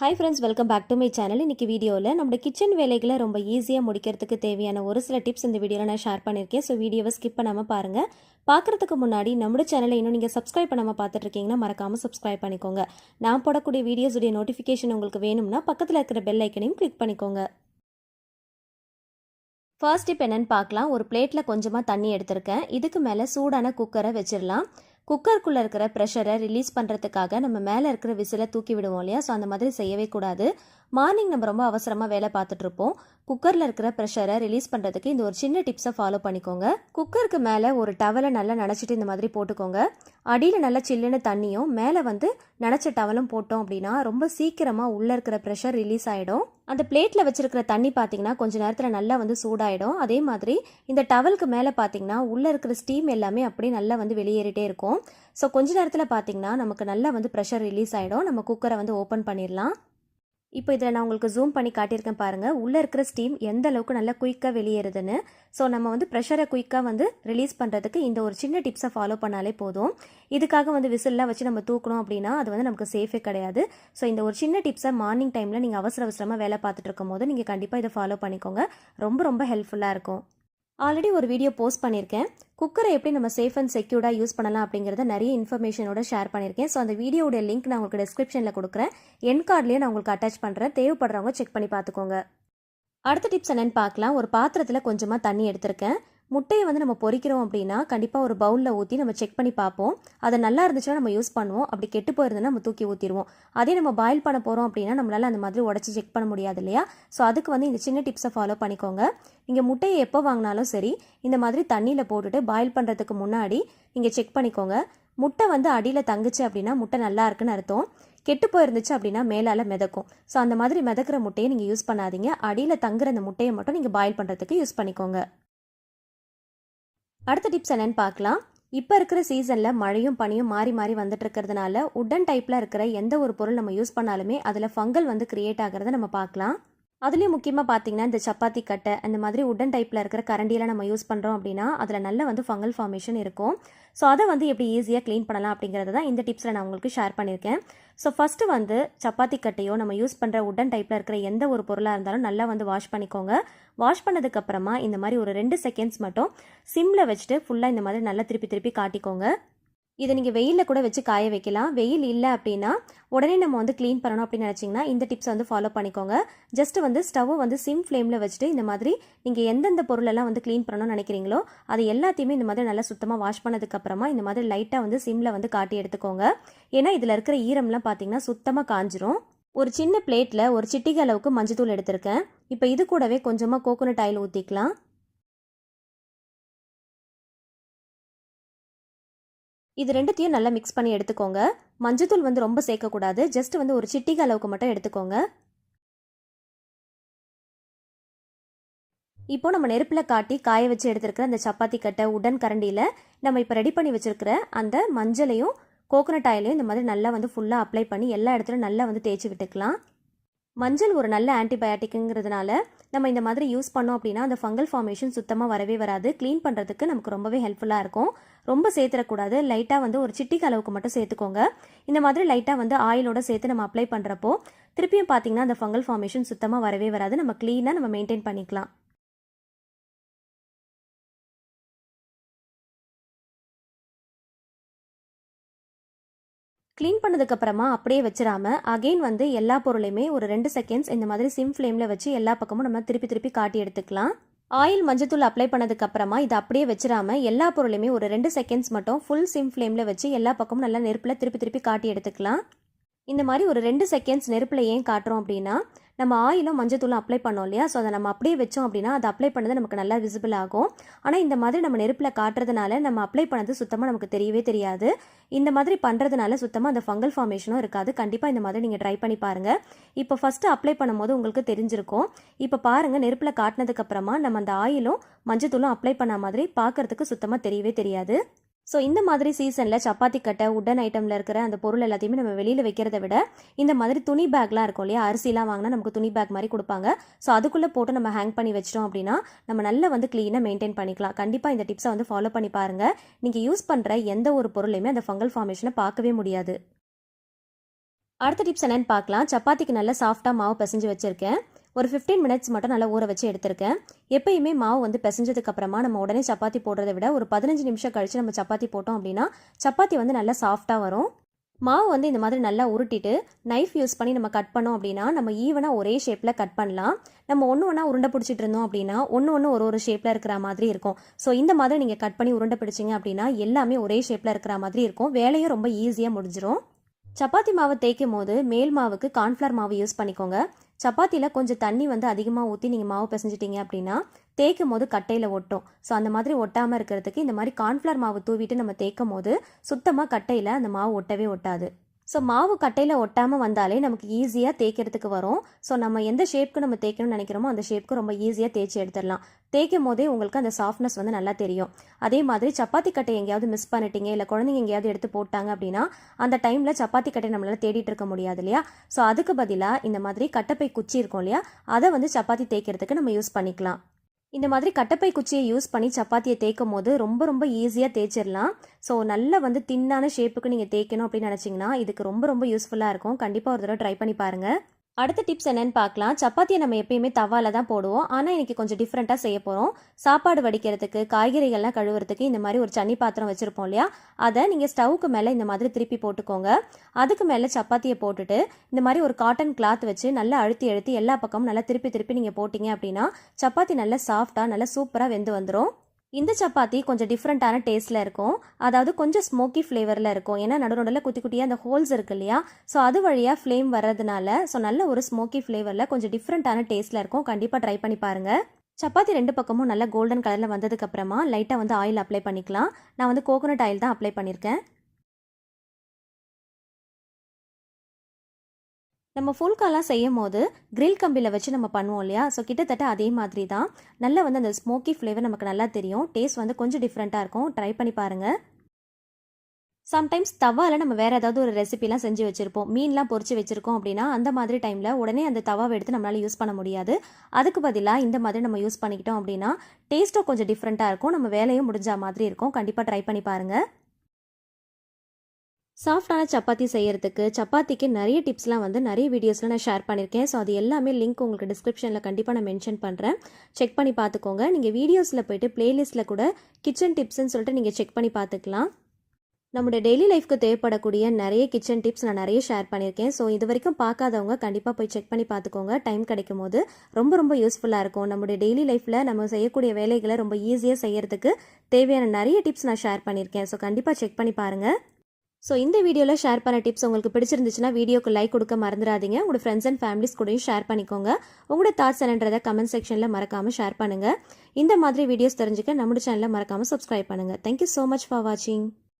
Hi friends welcome back to my channel இன்றைக்கி வீடியோவில் நம்ம கிச்சன் வேலைகளை ரொம்ப ஈஸியாக முடிக்கிறதுக்கு தேவையான ஒரு சில டிப்ஸ் இந்த வீடியோவில் நான் ஷேர் பண்ணியிருக்கேன். ஸோ வீடியோவை ஸ்கிப் பண்ணாமல் பாருங்கள் பார்க்குறதுக்கு முன்னாடி நம்மளோட சேனலை இன்னும் நீங்கள் சப்ஸ்கிரைப் பண்ணாமல் பார்த்துட்ருக்கீங்கன்னா மறக்காமல் சப்ஸ்கிரைப் பண்ணிக்கோங்க. நான் போடக்கூடிய வீடியோஸுடைய நோட்டிஃபிகேஷன் உங்களுக்கு வேணும்னா பக்கத்தில் இருக்கிற பெல் ஐக்கனையும் கிளிக் பண்ணிக்கோங்க. ஃபர்ஸ்ட் டிப் என்னென்னு பார்க்கலாம். ஒரு பிளேட்டில் கொஞ்சமாக தண்ணி எடுத்திருக்கேன். இதுக்கு மேலே சூடான குக்கரை வச்சிடலாம் குக்கருக்குள்ளே இருக்கிற ப்ரெஷரை ரிலீஸ் பண்ணுறதுக்காக நம்ம மேலே இருக்கிற விசிலை தூக்கி விடுவோம் இல்லையா? ஸோ அந்த மாதிரி செய்யவே கூடாது. மார்னிங் நம்ம ரொம்ப அவசரமாக வேலை பார்த்துட்டு இருப்போம் குக்கரில் இருக்கிற ப்ரெஷரை ரிலீஸ் பண்ணுறதுக்கு இந்த ஒரு சின்ன டிப்ஸை ஃபாலோ பண்ணிக்கோங்க. குக்கருக்கு மேலே ஒரு டவலை நல்லா நனைச்சிட்டு இந்த மாதிரி போட்டுக்கோங்க. அடியில் நல்லா சில்லுன்னு தண்ணியும் மேலே வந்து நனைச்ச டவலும் போட்டோம் அப்படின்னா ரொம்ப சீக்கிரமாக உள்ளே இருக்கிற ப்ரெஷர் ரிலீஸ் ஆகிடும் அந்த பிளேட்டில் வச்சிருக்கிற தண்ணி பார்த்தீங்கன்னா கொஞ்ச நேரத்தில் நல்லா வந்து சூடாயிடும். அதே மாதிரி இந்த டவலுக்கு மேலே பார்த்தீங்கன்னா உள்ளே இருக்கிற ஸ்டீம் எல்லாமே அப்படியே நல்லா வந்து வெளியேறிட்டே இருக்கும். ஸோ கொஞ்ச நேரத்தில் பார்த்தீங்கன்னா நமக்கு நல்லா வந்து ப்ரெஷர் ரிலீஸ் ஆகிடும் நம்ம குக்கரை வந்து ஓப்பன் பண்ணிடலாம். இப்போ இதில் நான் உங்களுக்கு ஜூம் பண்ணி காட்டியிருக்கேன் பாருங்கள் உள்ளே இருக்கிற ஸ்டீம் எந்த அளவுக்கு நல்லா குயிக்காக வெளியேறுதுன்னு. ஸோ நம்ம வந்து ப்ரெஷரை குயிக்காக வந்து ரிலீஸ் பண்ணுறதுக்கு இந்த ஒரு சின்ன டிப்ஸை ஃபாலோ பண்ணாலே போதும். இதுக்காக வந்து விசில்லாம் வச்சு நம்ம தூக்கணும் அப்படின்னா அது வந்து நமக்கு சேஃபே கிடையாது. ஸோ இந்த ஒரு சின்ன டிப்ஸை மார்னிங் டைமில் நீங்கள் அவசர அவசரமாக வேலை பார்த்துட்டு இருக்கும் போது நீங்கள் கண்டிப்பாக இதை ஃபாலோ பண்ணிக்கோங்க. ரொம்ப ரொம்ப ஹெல்ப்ஃபுல்லாக இருக்கும். ஆல்ரெடி ஒரு வீடியோ போஸ்ட் பண்ணியிருக்கேன் குக்கரை எப்படி நம்ம சேஃப் அண்ட் செக்யூர்டாக யூஸ் பண்ணலாம் அப்படிங்கிறத நிறைய இன்ஃபர்மேஷனோட ஷேர் பண்ணியிருக்கேன் ஸோ அந்த வீடியோடைய லிங்க் நான் உங்களுக்கு டிஸ்கிரிப்ஷனில் கொடுக்குறேன். என் கார்ட்லேயே நான் உங்களுக்கு அட்டாச் பண்ணுறேன் தேவைப்படுறவங்க செக் பண்ணி பார்த்துக்கோங்க. அடுத்த டிப்ஸ் என்னென்னு பார்க்கலாம். ஒரு பாத்திரத்தில் கொஞ்சமாக தண்ணி எடுத்திருக்கேன். முட்டையை வந்து நம்ம பொறிக்கிறோம் அப்படின்னா கண்டிப்பாக ஒரு பவுலில் ஊற்றி நம்ம செக் பண்ணி பார்ப்போம். அது நல்லா இருந்துச்சுன்னா நம்ம யூஸ் பண்ணுவோம். அப்படி கெட்டு போயிருந்ததுன்னா நம்ம தூக்கி ஊற்றிடுவோம் அதே நம்ம பாயில் பண்ண போகிறோம் அப்படின்னா நம்மளால் அந்த மாதிரி உடச்சி செக் பண்ண முடியாது இல்லையா? ஸோ அதுக்கு வந்து இந்த சின்ன டிப்ஸை ஃபாலோ பண்ணிக்கோங்க. நீங்கள் முட்டையை எப்போ வாங்கினாலும் சரி இந்த மாதிரி தண்ணியில் போட்டுட்டு பாயில் பண்ணுறதுக்கு முன்னாடி நீங்கள் செக் பண்ணிக்கோங்க. முட்டை வந்து அடியில் தங்குச்சு அப்படின்னா முட்டை நல்லா இருக்குன்னு அர்த்தம். கெட்டு போயிருந்துச்சு அப்படின்னா மேலால் மிதக்கும். ஸோ அந்த மாதிரி மிதக்கிற முட்டையை நீங்கள் யூஸ் பண்ணாதீங்க. அடியில் தங்குற அந்த முட்டையை மட்டும் நீங்கள் பாயில் பண்ணுறதுக்கு யூஸ் பண்ணிக்கோங்க. அடுத்த டிப்ஸ் என்னன்னு பார்க்கலாம். இப்போ இருக்கிற சீசனில் மழையும் பனியும் மாறி மாறி வந்துட்டு இருக்கிறதுனால உட்டன் டைப்பில் இருக்கிற எந்த ஒரு பொருள் நம்ம யூஸ் பண்ணாலுமே அதில் ஃபங்கல் வந்து கிரியேட் ஆகிறத நம்ம பார்க்கலாம். அதுலேயும் முக்கியமாக பார்த்தீங்கன்னா இந்த சப்பாத்தி கட்டை அந்த மாதிரி உட்டன் டைப்பில் இருக்கிற கரண்டியெல்லாம் நம்ம யூஸ் பண்ணுறோம் அப்படின்னா அதில் நல்ல வந்து ஃபங்கல் ஃபார்மேஷன் இருக்கும். ஸோ அதை வந்து எப்படி ஈஸியாக க்ளீன் பண்ணலாம் அப்படிங்கிறத தான் இந்த டிப்ஸில் நான் உங்களுக்கு ஷேர் பண்ணியிருக்கேன். ஸோ ஃபஸ்ட்டு வந்து சப்பாத்தி கட்டையோ நம்ம யூஸ் பண்ணுற உட்டன் டைப்பில் இருக்கிற எந்த ஒரு பொருளாக இருந்தாலும் நல்லா வந்து வாஷ் பண்ணிக்கோங்க. வாஷ் பண்ணதுக்கப்புறமா இந்த மாதிரி ஒரு ரெண்டு செகண்ட்ஸ் மட்டும் சிம்மில் வச்சுட்டு ஃபுல்லாக இந்த மாதிரி நல்லா திருப்பி திருப்பி காட்டிக்கோங்க. இதை நீங்கள் வெயிலில் கூட வச்சு காய வைக்கலாம். வெயில் இல்லை அப்படின்னா உடனே நம்ம வந்து க்ளீன் பண்ணணும் அப்படின்னு நினச்சிங்கன்னா இந்த டிப்ஸை வந்து ஃபாலோ பண்ணிக்கோங்க. ஜஸ்ட் வந்து ஸ்டவ் வந்து சிம் ஃப்ளேமில் வச்சுட்டு இந்த மாதிரி நீங்கள் எந்தெந்த பொருளெல்லாம் வந்து க்ளீன் பண்ணணும்னு நினைக்கிறீங்களோ அது எல்லாத்தையுமே இந்த மாதிரி நல்லா சுத்தமாக வாஷ் பண்ணதுக்கப்புறமா இந்த மாதிரி லைட்டாக வந்து சிம்மில் வந்து காட்டி எடுத்துக்கோங்க. ஏன்னா இதில் இருக்கிற ஈரம்லாம் பார்த்தீங்கன்னா சுத்தமாக காஞ்சிரும். ஒரு சின்ன பிளேட்டில் ஒரு சிட்டிகை அளவுக்கு மஞ்சத்தூள் எடுத்திருக்கேன். இப்போ இது கூடவே கொஞ்சமாக கோகோனட் ஆயில் ஊற்றிக்கலாம் இது ரெண்டுத்தையும் நல்லா மிக்ஸ் பண்ணி எடுத்துக்கோங்க. மஞ்சத்தூள் வந்து ரொம்ப சேர்க்கக்கூடாது. ஜஸ்ட் வந்து ஒரு சிட்டிகை அளவுக்கு மட்டும் எடுத்துக்கோங்க. இப்போ நம்ம நெருப்பில் காட்டி காய வச்சு எடுத்துருக்கிற அந்த சப்பாத்தி கட்டை உடன் கரண்டியில் நம்ம இப்போ ரெடி பண்ணி வச்சுருக்கிற அந்த மஞ்சளையும் கோகோனட் ஆயிலையும் இந்த மாதிரி நல்லா வந்து ஃபுல்லாக அப்ளை பண்ணி எல்லா இடத்துலையும் நல்லா வந்து தேய்ச்சி விட்டுக்கலாம். மஞ்சள் ஒரு நல்ல ஆன்டிபயாட்டிக்குங்கிறதுனால நம்ம இந்த மாதிரி யூஸ் பண்ணோம் அப்படின்னா அந்த ஃபங்கல் ஃபார்மேஷன் சுத்தமாக வரவே வராது. க்ளீன் பண்ணுறதுக்கு நமக்கு ரொம்பவே ஹெல்ப்ஃபுல்லாக இருக்கும். ரொம்ப சேர்த்துடக்கூடாது லைட்டாக வந்து ஒரு சிட்டிக்கு அளவுக்கு மட்டும் சேர்த்துக்கோங்க இந்த மாதிரி லைட்டாக வந்து ஆயிலோட சேர்த்து நம்ம அப்ளை பண்ணுறப்போ திருப்பியும் பார்த்தீங்கன்னா அந்த ஃபங்கல் ஃபார்மேஷன் சுத்தமாக வரவே வராது. நம்ம க்ளீனாக நம்ம மெயின்டைன் பண்ணிக்கலாம். க்ளீன் பண்ணதுக்கப்புறமா அப்படியே வச்சிடாம அகெயின் வந்து எல்லா பொருளையுமே ஒரு ரெண்டு செகண்ட்ஸ் இந்த மாதிரி சிம் ஃப்ளேமில் வச்சு எல்லா பக்கமும் நம்ம திருப்பி திருப்பி காட்டி எடுத்துக்கலாம். ஆயில் மஞ்சத்தூள் அப்ளை பண்ணதுக்கு அப்புறமா இதை அப்படியே வச்சிடாம எல்லா பொருளையுமே ஒரு ரெண்டு செகண்ட்ஸ் மட்டும் ஃபுல் சிம் ஃப்ளேமில் வச்சு எல்லா பக்கமும் நல்லா நெருப்பில் திருப்பி திருப்பி காட்டி எடுத்துக்கலாம். இந்த மாதிரி ஒரு ரெண்டு செகண்ட்ஸ் நெருப்பில் ஏன் காட்டுறோம் அப்படின்னா நம்ம ஆயிலும் மஞ்சத்தூளும் அப்ளை பண்ணோம் இல்லையா? ஸோ அதை நம்ம அப்படியே வச்சோம் அப்படின்னா அதை அப்ளை பண்ணது நமக்கு நல்லா விசிபிள் ஆகும். ஆனால் இந்த மாதிரி நம்ம நெருப்பில் காட்டுறதுனால நம்ம அப்ளை பண்ணது சுத்தமாக நமக்கு தெரியவே தெரியாது. இந்த மாதிரி பண்ணுறதுனால சுத்தமாக அந்த ஃபங்கல் ஃபார்மேஷனும் இருக்காது. கண்டிப்பாக இந்த மாதிரி நீங்கள் ட்ரை பண்ணி பாருங்கள் இப்போ ஃபஸ்ட்டு அப்ளை பண்ணும்போது உங்களுக்கு தெரிஞ்சிருக்கும். இப்போ பாருங்கள் நெருப்பில் காட்டினதுக்கப்புறமா நம்ம அந்த ஆயிலும் மஞ்சத்தூளும் அப்ளை பண்ண மாதிரி பார்க்கறதுக்கு சுத்தமாக தெரியவே தெரியாது. ஸோ இந்த மாதிரி சீசனில் சப்பாத்தி கட்டை உடன் ஐட்டமில் இருக்கிற அந்த பொருள் எல்லாத்தையுமே நம்ம வெளியில் வைக்கிறத விட இந்த மாதிரி துணி பேக்லாம் இருக்கும் இல்லையா? அரிசிலாம் வாங்கினா நமக்கு துணி பேக் மாதிரி கொடுப்பாங்க. ஸோ அதுக்குள்ளே போட்டு நம்ம ஹேங் பண்ணி வச்சிட்டோம் அப்படின்னா நம்ம நல்லா வந்து க்ளீனாக மெயின்டைன் பண்ணிக்கலாம். கண்டிப்பாக இந்த டிப்ஸை வந்து ஃபாலோ பண்ணி பாருங்கள் நீங்கள் யூஸ் பண்ணுற எந்த ஒரு பொருளையுமே அந்த ஃபங்கல் ஃபார்மேஷனை பார்க்கவே முடியாது. அடுத்த டிப்ஸ் என்னென்னு பார்க்கலாம். சப்பாத்திக்கு நல்லா சாஃப்டாக மாவு பிசைஞ்சு வச்சுருக்கேன். ஒரு 15 மினிட்ஸ் மட்டும் நல்லா ஊற வச்சு எடுத்திருக்கேன். எப்பயுமே மாவு வந்து பிசைஞ்சதுக்கு அப்புறமா நம்ம உடனே சப்பாத்தி போடுறதை விட ஒரு பதினஞ்சு நிமிஷம் கழித்து நம்ம சப்பாத்தி போட்டோம் அப்படின்னா சப்பாத்தி வந்து நல்லா சாஃப்டாக வரும். மாவு வந்து இந்த மாதிரி நல்லா உருட்டிட்டு நைஃப் யூஸ் பண்ணி நம்ம கட் பண்ணோம் அப்படின்னா நம்ம ஈவனாக ஒரே ஷேப்பில் கட் பண்ணலாம். நம்ம ஒன்று ஒன்றா உருண்டை பிடிச்சிட்டு இருந்தோம் அப்படின்னா ஒன்று ஒன்று ஒரு ஒரு ஷேப்பில் இருக்கிற மாதிரி இருக்கும். ஸோ இந்த மாதிரி நீங்கள் கட் பண்ணி உருண்டை பிடிச்சிங்க அப்படின்னா எல்லாமே ஒரே ஷேப்பில் இருக்கிற மாதிரி இருக்கும். வேலையும் ரொம்ப ஈஸியாக முடிஞ்சிடும் சப்பாத்தி மாவு தேய்க்கும் போது மேல் மாவுக்கு கார்ன்ஃப்ளவர் மாவு யூஸ் பண்ணிக்கோங்க. சப்பாத்தியில் கொஞ்சம் தண்ணி வந்து அதிகமாக ஊற்றி நீங்கள் மாவு பிசைஞ்சிட்டிங்க அப்படின்னா தேய்க்கும் போது கட்டையில் ஒட்டும். ஸோ அந்த மாதிரி ஒட்டாமல் இருக்கிறதுக்கு இந்த மாதிரி கார்ன்ஃப்ளவர் மாவு தூவிட்டு நம்ம தேய்க்கும் போது சுத்தமாக கட்டையில் அந்த மாவு ஒட்டவே ஒட்டாது. ஸோ மாவு கட்டையில் ஒட்டாமல் வந்தாலே நமக்கு ஈஸியாக தேய்க்கிறதுக்கு வரும். ஸோ நம்ம எந்த ஷேப்க்கு நம்ம தேய்க்கணும்னு நினைக்கிறோமோ அந்த ஷேப்க்கு ரொம்ப ஈஸியாக தேய்ச்சி எடுத்துடலாம். தேய்க்கும் போதே உங்களுக்கு அந்த சாஃப்ட்னஸ் வந்து நல்லா தெரியும். அதே மாதிரி சப்பாத்தி கட்டை எங்கேயாவது மிஸ் பண்ணிட்டீங்க இல்லை குழந்தைங்க எங்கேயாவது எடுத்து போட்டாங்க அப்படின்னா அந்த டைமில் சப்பாத்தி கட்டை நம்மளால் தேடிட்டு இருக்க முடியாது இல்லையா? ஸோ அதுக்கு பதிலாக இந்த மாதிரி கட்டப்பை குச்சி இருக்கும் இல்லையா? அதை வந்து சப்பாத்தி தேய்க்கிறதுக்கு நம்ம யூஸ் பண்ணிக்கலாம். இந்த மாதிரி கட்டப்பை குச்சியை யூஸ் பண்ணி சப்பாத்தியை தேய்க்கும் போது ரொம்ப ரொம்ப ஈஸியாக தேய்ச்சிடலாம். ஸோ நல்லா வந்து தின்னான ஷேப்புக்கு நீங்கள் தேய்க்கணும் அப்படின்னு நினச்சிங்கன்னா இதுக்கு ரொம்ப ரொம்ப யூஸ்ஃபுல்லாக இருக்கும். கண்டிப்பாக ஒரு தடவை ட்ரை பண்ணி பாருங்கள் அடுத்த டிப்ஸ் என்னன்னு பார்க்கலாம். சப்பாத்தியை நம்ம எப்பயுமே தவால தான் போடுவோம். ஆனால் இன்றைக்கி கொஞ்சம் டிஃப்ரெண்ட்டாக செய்ய போகிறோம் சாப்பாடு வடிக்கிறதுக்கு காய்கறிகள்லாம் கழுவுறதுக்கு இந்த மாதிரி ஒரு சன்னி பாத்திரம் வச்சுருப்போம் இல்லையா? அதை நீங்கள் ஸ்டவுக்கு மேலே இந்த மாதிரி திருப்பி போட்டுக்கோங்க. அதுக்கு மேலே சப்பாத்தியை போட்டுட்டு இந்த மாதிரி ஒரு காட்டன் கிளாத் வச்சு நல்லா அழுத்தி அழுத்தி எல்லா பக்கமும் நல்லா திருப்பி திருப்பி நீங்கள் போட்டிங்க அப்படின்னா சப்பாத்தி நல்லா சாஃப்டாக நல்லா சூப்பராக வெந்து வந்துடும் இந்த சப்பாத்தி கொஞ்சம் டிஃப்ரெண்ட்டான டேஸ்ட்டில் இருக்கும். அதாவது கொஞ்சம் ஸ்மோக்கி ஃப்ளேவரில் இருக்கும். ஏன்னா நடு நடுவில் குட்டி குட்டியாக அந்த ஹோல்ஸ் இருக்கு இல்லையா? ஸோ அது வழியாக ஃப்ளேம் வர்றதுனால ஸோ நல்ல ஒரு ஸ்மோக்கி ஃப்ளேவரில் கொஞ்சம் டிஃப்ரெண்ட்டான டேஸ்ட்டில் இருக்கும். கண்டிப்பாக ட்ரை பண்ணி பாருங்கள் சப்பாத்தி ரெண்டு பக்கமும் நல்லா கோல்டன் கலரில் வந்ததுக்கப்புறமா லைட்டாக வந்து ஆயில் அப்ளை பண்ணிக்கலாம். நான் வந்து கோகோனட் ஆயில் தான் அப்ளை பண்ணியிருக்கேன் நம்ம ஃபுல்காலாம் செய்யும் போது கிரில் கம்பியில் வச்சு நம்ம பண்ணுவோம் இல்லையா? ஸோ கிட்டத்தட்ட அதே மாதிரி தான் நல்லா வந்து அந்த ஸ்மோக்கி ஃப்ளேவர் நமக்கு நல்லா தெரியும். டேஸ்ட் வந்து கொஞ்சம் டிஃப்ரெண்ட்டாக இருக்கும். ட்ரை பண்ணி பாருங்கள் சம்டைம்ஸ் தவாவில் நம்ம வேறு ஏதாவது ஒரு ரெசிபிலாம் செஞ்சு வச்சுருப்போம். மீன்லாம் பொறிச்சு வச்சுருக்கோம் அப்படின்னா அந்த மாதிரி டைமில் உடனே அந்த தவாவை எடுத்து நம்மளால் யூஸ் பண்ண முடியாது. அதுக்கு பதிலாக இந்த மாதிரி நம்ம யூஸ் பண்ணிக்கிட்டோம் அப்படின்னா டேஸ்ட்டும் கொஞ்சம் டிஃப்ரெண்ட்டாக இருக்கும். நம்ம வேலையும் முடிஞ்ச மாதிரி இருக்கும். கண்டிப்பாக ட்ரை பண்ணி பாருங்கள் சாஃப்டான சப்பாத்தி செய்கிறதுக்கு சப்பாத்திக்கு நிறைய டிப்ஸ்லாம் வந்து நிறைய வீடியோஸில் நான் ஷேர் பண்ணியிருக்கேன். ஸோ அது எல்லாமே லிங்க் உங்களுக்கு டிஸ்கிரிப்ஷனில் கண்டிப்பாக நான் மென்ஷன் பண்ணுறேன் செக் பண்ணி பார்த்துக்கோங்க. நீங்கள் வீடியோஸில் போயிட்டு பிளேலிஸ்ட்டில் கூட கிச்சன் டிப்ஸ்ன்னு சொல்லிட்டு நீங்கள் செக் பண்ணி பார்த்துக்கலாம். நம்முடைய டெய்லி லைஃப்க்கு தேவைப்படக்கூடிய நிறைய கிச்சன் டிப்ஸ் நான் நிறைய ஷேர் பண்ணியிருக்கேன். ஸோ இது வரைக்கும் பார்க்காதவங்க கண்டிப்பாக போய் செக் பண்ணி பார்த்துக்கோங்க. டைம் கிடைக்கும் போது ரொம்ப ரொம்ப யூஸ்ஃபுல்லாக இருக்கும். நம்முடைய டெய்லி லைஃப்பில் நம்ம செய்யக்கூடிய வேலைகளை ரொம்ப ஈஸியாக செய்யறதுக்கு தேவையான நிறைய டிப்ஸ் நான் ஷேர் பண்ணியிருக்கேன். ஸோ கண்டிப்பாக செக் பண்ணி பாருங்கள் ஸோ இந்த வீடியோவில் ஷேர் பண்ண டிப்ஸ் உங்களுக்கு பிடிச்சிருந்துச்சுன்னா வீடியோக்கு லைக் கொடுக்க மறந்துடாதீங்க. உங்களோட ஃப்ரெண்ட்ஸ் அண்ட் ஃபேமிலிஸ் கூடயும் ஷேர் பண்ணிக்கோங்க. உங்களோட தாட்ஸ் என்னன்றதை கமெண்ட் செக்ஷனில் மறக்காமல் ஷேர் பண்ணுங்கள் இந்த மாதிரி வீடியோஸ் தெரிஞ்சுக்க நம்மளோட சேனலில் மறக்காமல் சப்ஸ்கிரைப் பண்ணுங்கள் தேங்க்யூ ஸோ மச் ஃபார் வாட்சிங்